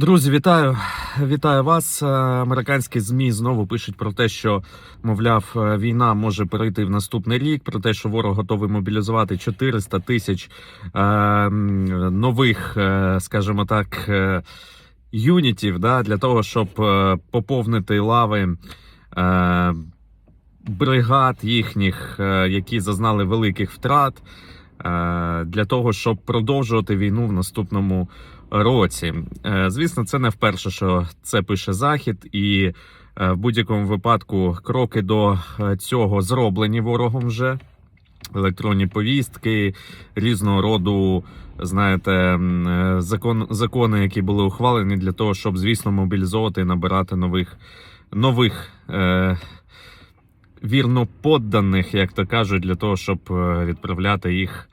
Друзі, вітаю! Вітаю вас. Е, Американські змі знову пишуть про те, що мовляв, е, війна може перейти в наступний рік. Про те, що ворог готовий мобілізувати 400 тисяч е, нових, е, скажімо так, юнітів да, для того, щоб поповнити лави. Е, Бригад їхніх, які зазнали великих втрат, для того, щоб продовжувати війну в наступному році. Е, Звісно, це не вперше, що це пише Захід, і е, в будь-якому випадку кроки до е, цього зроблені ворогом вже. Електронні повістки, різного роду, знаєте, е, закон, закони, які були ухвалені для того, щоб, звісно, мобілізовувати і набирати нових нових е, вірно подданих, як то кажуть, для того, щоб е, відправляти їх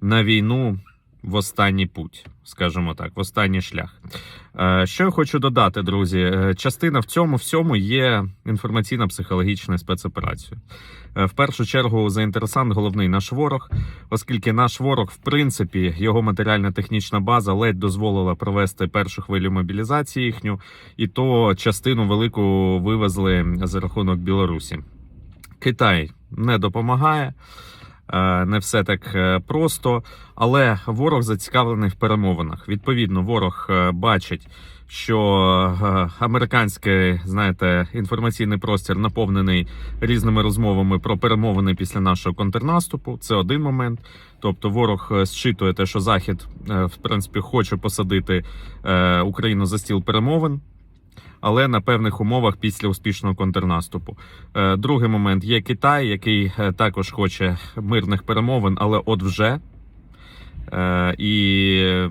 на війну в останній путь, скажімо так, в останній шлях. Е, Що я хочу додати, друзі? Е, Частина в цьому всьому є інформаційно-психологічною спецоперацією. Е, В першу чергу заінтересант головний наш ворог, оскільки наш ворог, в принципі, його матеріально-технічна база ледь дозволила провести першу хвилю мобілізації їхню, і то частину велику вивезли за рахунок Білорусі. Китай не допомагає. Е, Не все так е, просто, але ворог зацікавлений в перемовинах. Відповідно, ворог е, бачить, що американський, знаєте, інформаційний простір наповнений різними розмовами про перемовини після нашого контрнаступу. Це один момент. Тобто, ворог зчитує те, що Захід в принципі хоче посадити Україну за стіл перемовин. Але на певних умовах після успішного контрнаступу. Е, Другий момент є Китай, який е, також хоче мирних перемовин, але от вже Е, і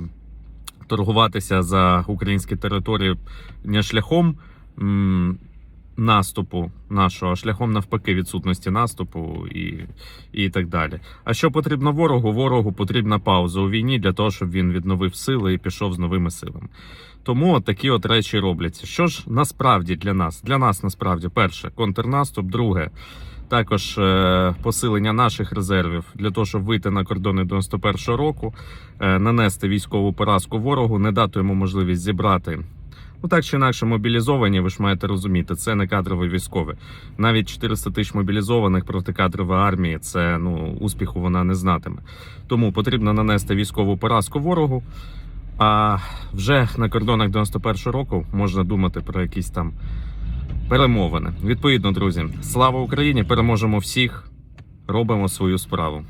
торгуватися за українські території не шляхом наступу нашого, шляхом навпаки відсутності наступу і, і так далі. А що потрібно ворогу? Ворогу потрібна пауза у війні для того, щоб він відновив сили і пішов з новими силами. Тому от такі от речі робляться. Що ж насправді для нас? Для нас насправді перше контрнаступ, друге. Також е, посилення наших резервів для того, щоб вийти на кордони 91-го року, е, нанести військову поразку ворогу, не дати йому можливість зібрати. Ну так чи інакше мобілізовані, ви ж маєте розуміти, це не кадрові військові. Навіть 400 тисяч мобілізованих проти кадрової армії, це ну успіху вона не знатиме. Тому потрібно нанести військову поразку ворогу. А вже на кордонах 91-го року можна думати про якісь там перемовини. Відповідно, друзі, слава Україні! Переможемо всіх, робимо свою справу.